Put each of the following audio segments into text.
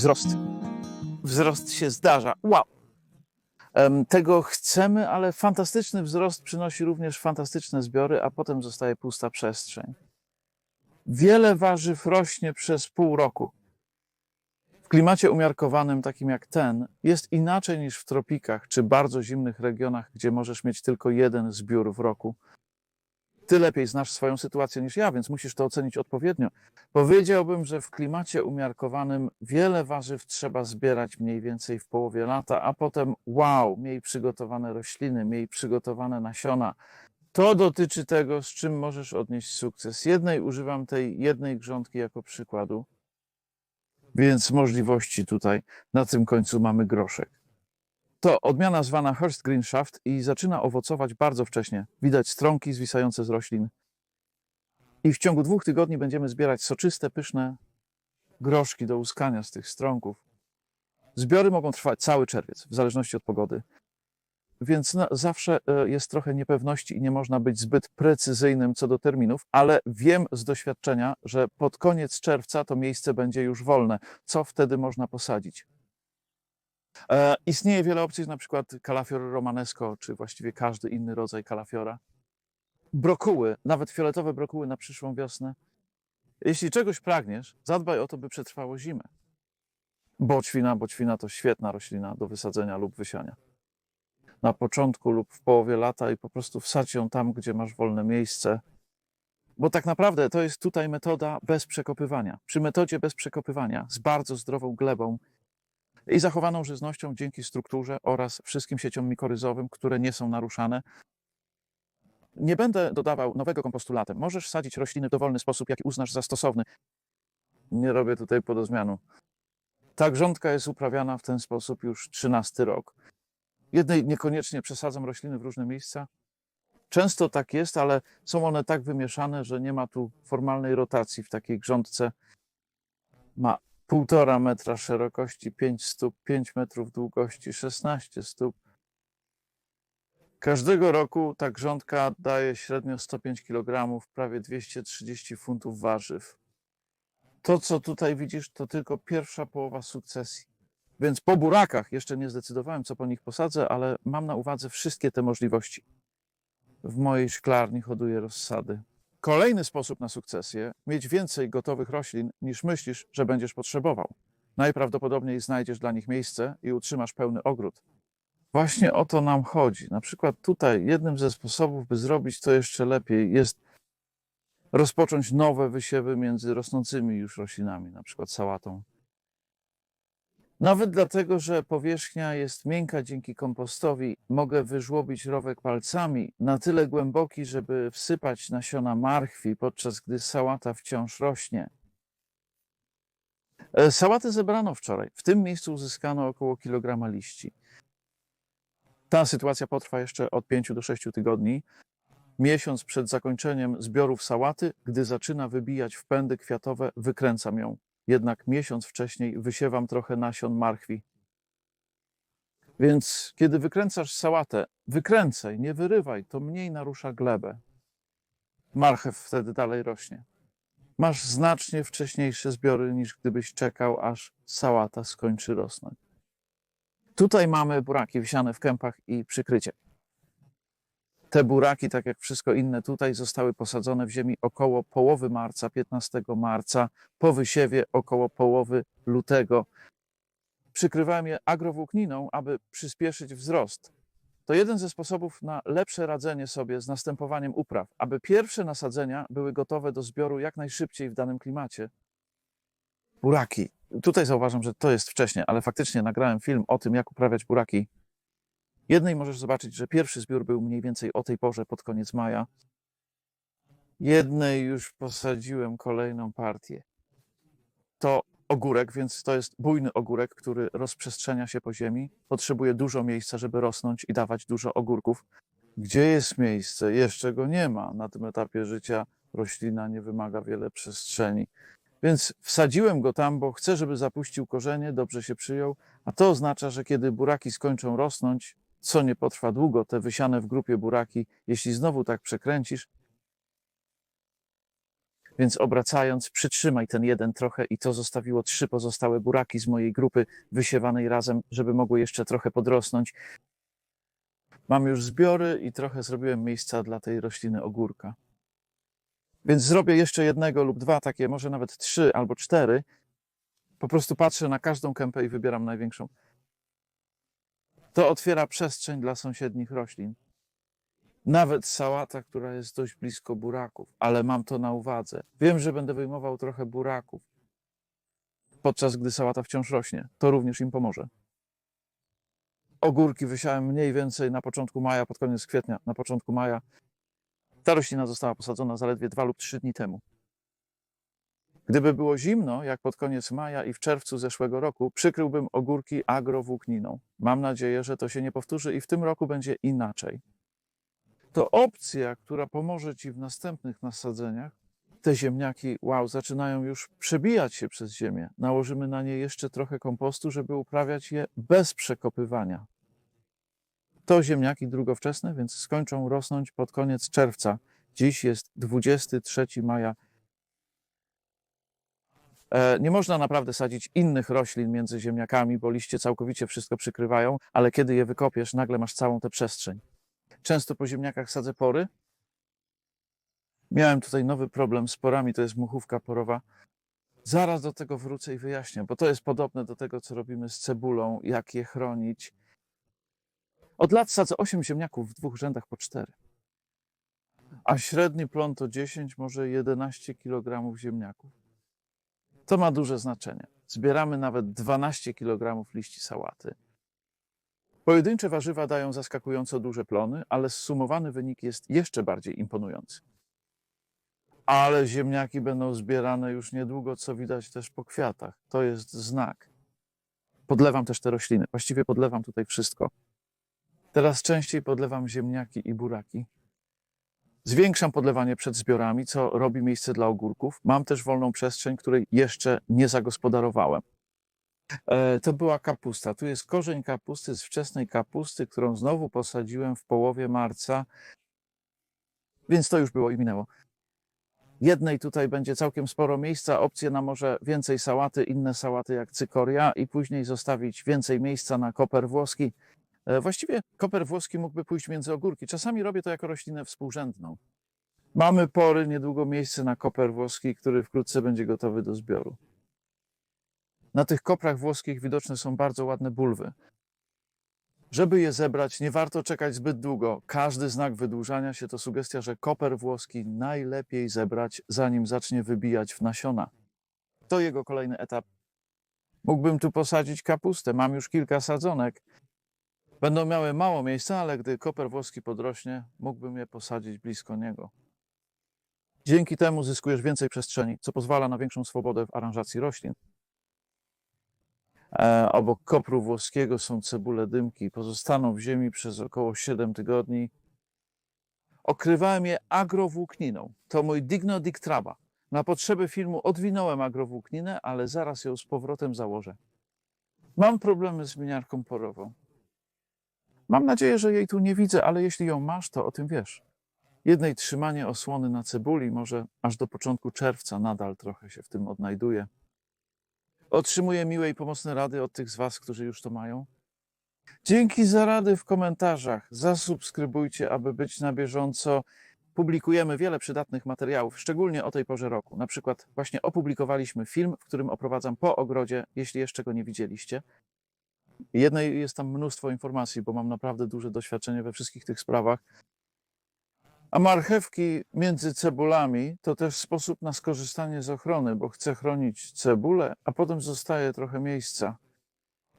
wzrost. Wzrost się zdarza. Wow! Tego chcemy, ale fantastyczny wzrost przynosi również fantastyczne zbiory, a potem zostaje pusta przestrzeń. Wiele warzyw rośnie przez pół roku. W klimacie umiarkowanym, takim jak ten, jest inaczej niż w tropikach czy bardzo zimnych regionach, gdzie możesz mieć tylko jeden zbiór w roku. Ty lepiej znasz swoją sytuację niż ja, więc musisz to ocenić odpowiednio. Powiedziałbym, że w klimacie umiarkowanym wiele warzyw trzeba zbierać mniej więcej w połowie lata, a potem wow, miej przygotowane rośliny, miej przygotowane nasiona. To dotyczy tego, z czym możesz odnieść sukces. Jednej używam tej jednej grządki jako przykładu, więc możliwości tutaj na tym końcu mamy groszek. To odmiana zwana Hearst Green Shaft i zaczyna owocować bardzo wcześnie. Widać stronki zwisające z roślin. I w ciągu dwóch tygodni będziemy zbierać soczyste, pyszne groszki do uskania z tych stronków. Zbiory mogą trwać cały czerwiec, w zależności od pogody. Więc na, zawsze e, jest trochę niepewności i nie można być zbyt precyzyjnym co do terminów, ale wiem z doświadczenia, że pod koniec czerwca to miejsce będzie już wolne. Co wtedy można posadzić? E, istnieje wiele opcji, na przykład kalafior romanesco, czy właściwie każdy inny rodzaj kalafiora. Brokuły, nawet fioletowe brokuły na przyszłą wiosnę. Jeśli czegoś pragniesz, zadbaj o to, by przetrwało zimę. Boczwina, boczwina to świetna roślina do wysadzenia lub wysiania. Na początku lub w połowie lata i po prostu wsadź ją tam, gdzie masz wolne miejsce. Bo tak naprawdę to jest tutaj metoda bez przekopywania. Przy metodzie bez przekopywania, z bardzo zdrową glebą i zachowaną żyznością dzięki strukturze oraz wszystkim sieciom mikoryzowym, które nie są naruszane. Nie będę dodawał nowego kompostu latem. Możesz sadzić rośliny w dowolny sposób, jaki uznasz za stosowny. Nie robię tutaj podozmianu. Ta grządka jest uprawiana w ten sposób już 13 rok. Jednej niekoniecznie przesadzam rośliny w różne miejsca. Często tak jest, ale są one tak wymieszane, że nie ma tu formalnej rotacji w takiej grządce. Ma półtora metra szerokości, 5 stóp, 5 metrów długości, 16 stóp. Każdego roku ta grządka daje średnio 105 kg, prawie 230 funtów warzyw. To, co tutaj widzisz, to tylko pierwsza połowa sukcesji. Więc po burakach jeszcze nie zdecydowałem, co po nich posadzę, ale mam na uwadze wszystkie te możliwości. W mojej szklarni hoduję rozsady. Kolejny sposób na sukcesję mieć więcej gotowych roślin niż myślisz, że będziesz potrzebował. Najprawdopodobniej znajdziesz dla nich miejsce i utrzymasz pełny ogród. Właśnie o to nam chodzi. Na przykład tutaj jednym ze sposobów, by zrobić to jeszcze lepiej, jest rozpocząć nowe wysiewy między rosnącymi już roślinami, na przykład sałatą. Nawet dlatego, że powierzchnia jest miękka dzięki kompostowi, mogę wyżłobić rowek palcami na tyle głęboki, żeby wsypać nasiona marchwi, podczas gdy sałata wciąż rośnie. E, Sałatę zebrano wczoraj. W tym miejscu uzyskano około kilograma liści. Ta sytuacja potrwa jeszcze od 5 do 6 tygodni. Miesiąc przed zakończeniem zbiorów sałaty, gdy zaczyna wybijać w pędy kwiatowe, wykręcam ją jednak miesiąc wcześniej wysiewam trochę nasion marchwi. Więc kiedy wykręcasz sałatę, wykręcaj, nie wyrywaj, to mniej narusza glebę. Marchew wtedy dalej rośnie. Masz znacznie wcześniejsze zbiory niż gdybyś czekał, aż sałata skończy rosnąć. Tutaj mamy buraki wsiane w kępach i przykrycie. Te buraki, tak jak wszystko inne tutaj, zostały posadzone w ziemi około połowy marca, 15 marca, po wysiewie około połowy lutego. Przykrywałem je agrowłókniną, aby przyspieszyć wzrost. To jeden ze sposobów na lepsze radzenie sobie z następowaniem upraw, aby pierwsze nasadzenia były gotowe do zbioru jak najszybciej w danym klimacie. Buraki. Tutaj zauważam, że to jest wcześnie, ale faktycznie nagrałem film o tym, jak uprawiać buraki Jednej możesz zobaczyć, że pierwszy zbiór był mniej więcej o tej porze, pod koniec maja. Jednej już posadziłem kolejną partię. To ogórek, więc to jest bujny ogórek, który rozprzestrzenia się po ziemi. Potrzebuje dużo miejsca, żeby rosnąć i dawać dużo ogórków. Gdzie jest miejsce? Jeszcze go nie ma. Na tym etapie życia roślina nie wymaga wiele przestrzeni. Więc wsadziłem go tam, bo chcę, żeby zapuścił korzenie, dobrze się przyjął, a to oznacza, że kiedy buraki skończą rosnąć, co nie potrwa długo, te wysiane w grupie buraki, jeśli znowu tak przekręcisz. Więc obracając, przytrzymaj ten jeden trochę i to zostawiło trzy pozostałe buraki z mojej grupy wysiewanej razem, żeby mogły jeszcze trochę podrosnąć. Mam już zbiory i trochę zrobiłem miejsca dla tej rośliny ogórka. Więc zrobię jeszcze jednego lub dwa takie, może nawet trzy albo cztery. Po prostu patrzę na każdą kępę i wybieram największą. To otwiera przestrzeń dla sąsiednich roślin. Nawet sałata, która jest dość blisko buraków, ale mam to na uwadze. Wiem, że będę wyjmował trochę buraków, podczas gdy sałata wciąż rośnie. To również im pomoże. Ogórki wysiałem mniej więcej na początku maja, pod koniec kwietnia, na początku maja. Ta roślina została posadzona zaledwie dwa lub trzy dni temu. Gdyby było zimno, jak pod koniec maja i w czerwcu zeszłego roku, przykryłbym ogórki agrowłókniną. Mam nadzieję, że to się nie powtórzy i w tym roku będzie inaczej. To opcja, która pomoże Ci w następnych nasadzeniach. Te ziemniaki, wow, zaczynają już przebijać się przez ziemię. Nałożymy na nie jeszcze trochę kompostu, żeby uprawiać je bez przekopywania. To ziemniaki drugowczesne, więc skończą rosnąć pod koniec czerwca. Dziś jest 23 maja. E, Nie można naprawdę sadzić innych roślin między ziemniakami, bo liście całkowicie wszystko przykrywają, ale kiedy je wykopiesz, nagle masz całą tę przestrzeń. Często po ziemniakach sadzę pory. Miałem tutaj nowy problem z porami, to jest muchówka porowa. Zaraz do tego wrócę i wyjaśnię, bo to jest podobne do tego, co robimy z cebulą, jak je chronić. Od lat sadzę 8 ziemniaków w dwóch rzędach po 4. A średni plon to 10, może 11 kg ziemniaków. To ma duże znaczenie. Zbieramy nawet 12 kg liści sałaty. Pojedyncze warzywa dają zaskakująco duże plony, ale zsumowany wynik jest jeszcze bardziej imponujący. Ale ziemniaki będą zbierane już niedługo, co widać też po kwiatach. To jest znak. Podlewam też te rośliny. Właściwie podlewam tutaj wszystko. Teraz częściej podlewam ziemniaki i buraki. Zwiększam podlewanie przed zbiorami, co robi miejsce dla ogórków. Mam też wolną przestrzeń, której jeszcze nie zagospodarowałem. E, To była kapusta. Tu jest korzeń kapusty z wczesnej kapusty, którą znowu posadziłem w połowie marca, więc to już było i minęło. Jednej tutaj będzie całkiem sporo miejsca, opcje na może więcej sałaty, inne sałaty jak cykoria i później zostawić więcej miejsca na koper włoski. E, Właściwie koper włoski mógłby pójść między ogórki. Czasami robię to jako roślinę współrzędną. Mamy pory, niedługo miejsce na koper włoski, który wkrótce będzie gotowy do zbioru. Na tych koprach włoskich widoczne są bardzo ładne bulwy. Żeby je zebrać, nie warto czekać zbyt długo. Każdy znak wydłużania się to sugestia, że koper włoski najlepiej zebrać, zanim zacznie wybijać w nasiona. To jego kolejny etap. Mógłbym tu posadzić kapustę. Mam już kilka sadzonek. Będą miały mało miejsca, ale gdy koper włoski podrośnie, mógłbym je posadzić blisko niego. Dzięki temu zyskujesz więcej przestrzeni, co pozwala na większą swobodę w aranżacji roślin. E, obok kopru włoskiego są cebule dymki. Pozostaną w ziemi przez około 7 tygodni. Okrywałem je agrowłókniną. To mój Digno Dictraba. Na potrzeby filmu odwinąłem agrowłókninę, ale zaraz ją z powrotem założę. Mam problemy z miniarką porową. Mam nadzieję, że jej tu nie widzę, ale jeśli ją masz, to o tym wiesz. Jednej trzymanie osłony na cebuli, może aż do początku czerwca nadal trochę się w tym odnajduje. Otrzymuję miłe i pomocne rady od tych z Was, którzy już to mają. Dzięki za rady w komentarzach. Zasubskrybujcie, aby być na bieżąco. Publikujemy wiele przydatnych materiałów, szczególnie o tej porze roku. Na przykład właśnie opublikowaliśmy film, w którym oprowadzam po ogrodzie, jeśli jeszcze go nie widzieliście. Jednej jest tam mnóstwo informacji, bo mam naprawdę duże doświadczenie we wszystkich tych sprawach. A marchewki między cebulami to też sposób na skorzystanie z ochrony, bo chcę chronić cebulę, a potem zostaje trochę miejsca.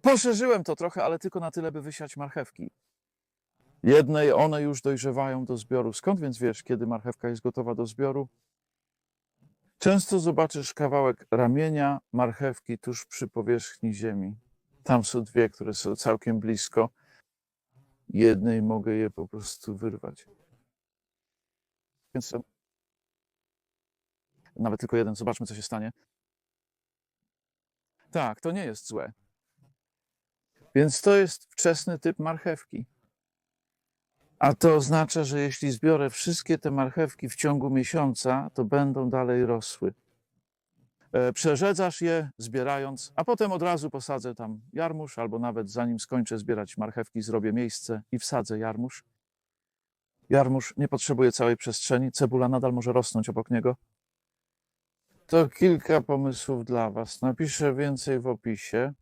Poszerzyłem to trochę, ale tylko na tyle, by wysiać marchewki. Jednej one już dojrzewają do zbioru. Skąd więc wiesz, kiedy marchewka jest gotowa do zbioru? Często zobaczysz kawałek ramienia marchewki tuż przy powierzchni ziemi. Tam są dwie, które są całkiem blisko. Jednej mogę je po prostu wyrwać. Więc nawet tylko jeden, zobaczmy, co się stanie. Tak, to nie jest złe. Więc to jest wczesny typ marchewki. A to oznacza, że jeśli zbiorę wszystkie te marchewki w ciągu miesiąca, to będą dalej rosły. E, Przerzedzasz je, zbierając, a potem od razu posadzę tam jarmuż, albo nawet zanim skończę zbierać marchewki, zrobię miejsce i wsadzę jarmuż. Jarmuż nie potrzebuje całej przestrzeni, cebula nadal może rosnąć obok niego. To kilka pomysłów dla Was. Napiszę więcej w opisie.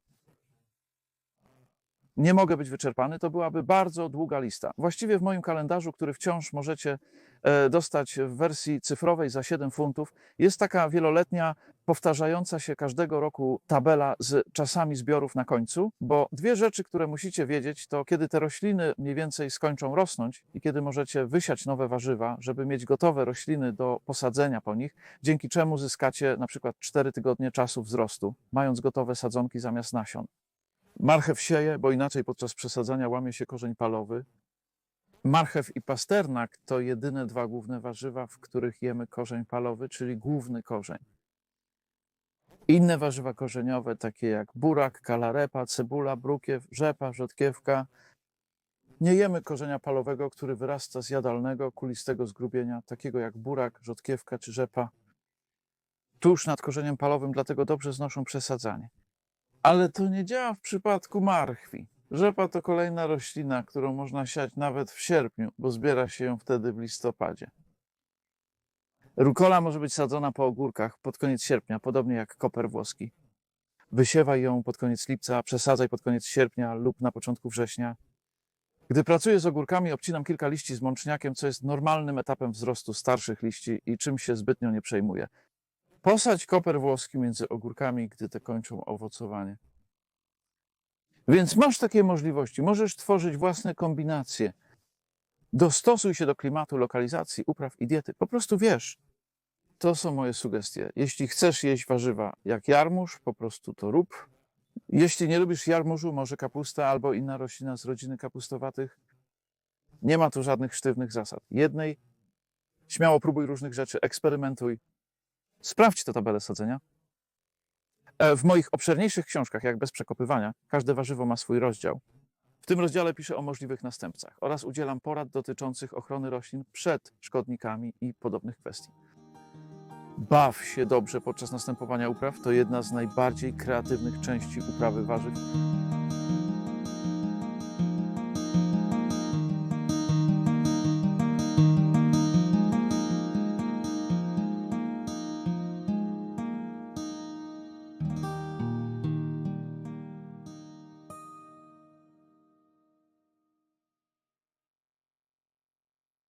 Nie mogę być wyczerpany, to byłaby bardzo długa lista. Właściwie w moim kalendarzu, który wciąż możecie e, dostać w wersji cyfrowej za 7 funtów, jest taka wieloletnia, powtarzająca się każdego roku tabela z czasami zbiorów na końcu, bo dwie rzeczy, które musicie wiedzieć, to kiedy te rośliny mniej więcej skończą rosnąć i kiedy możecie wysiać nowe warzywa, żeby mieć gotowe rośliny do posadzenia po nich, dzięki czemu zyskacie na przykład 4 tygodnie czasu wzrostu, mając gotowe sadzonki zamiast nasion. Marchew sieje, bo inaczej podczas przesadzania łamie się korzeń palowy. Marchew i pasternak to jedyne dwa główne warzywa, w których jemy korzeń palowy, czyli główny korzeń. Inne warzywa korzeniowe, takie jak burak, kalarepa, cebula, brukiew, rzepa, rzodkiewka, nie jemy korzenia palowego, który wyrasta z jadalnego, kulistego zgrubienia, takiego jak burak, rzodkiewka czy rzepa, tuż nad korzeniem palowym, dlatego dobrze znoszą przesadzanie. Ale to nie działa w przypadku marchwi. Rzepa to kolejna roślina, którą można siać nawet w sierpniu, bo zbiera się ją wtedy w listopadzie. Rukola może być sadzona po ogórkach pod koniec sierpnia, podobnie jak koper włoski. Wysiewaj ją pod koniec lipca, przesadzaj pod koniec sierpnia lub na początku września. Gdy pracuję z ogórkami, obcinam kilka liści z mączniakiem, co jest normalnym etapem wzrostu starszych liści i czym się zbytnio nie przejmuję. Posadź koper włoski między ogórkami, gdy te kończą owocowanie. Więc masz takie możliwości. Możesz tworzyć własne kombinacje. Dostosuj się do klimatu, lokalizacji, upraw i diety. Po prostu wiesz. To są moje sugestie. Jeśli chcesz jeść warzywa jak jarmuż, po prostu to rób. Jeśli nie lubisz jarmużu, może kapusta albo inna roślina z rodziny kapustowatych. Nie ma tu żadnych sztywnych zasad. Jednej, śmiało próbuj różnych rzeczy, eksperymentuj. Sprawdź tę tabelę sadzenia. E, W moich obszerniejszych książkach, jak bez przekopywania, każde warzywo ma swój rozdział. W tym rozdziale piszę o możliwych następcach oraz udzielam porad dotyczących ochrony roślin przed szkodnikami i podobnych kwestii. Baw się dobrze podczas następowania upraw. To jedna z najbardziej kreatywnych części uprawy warzyw.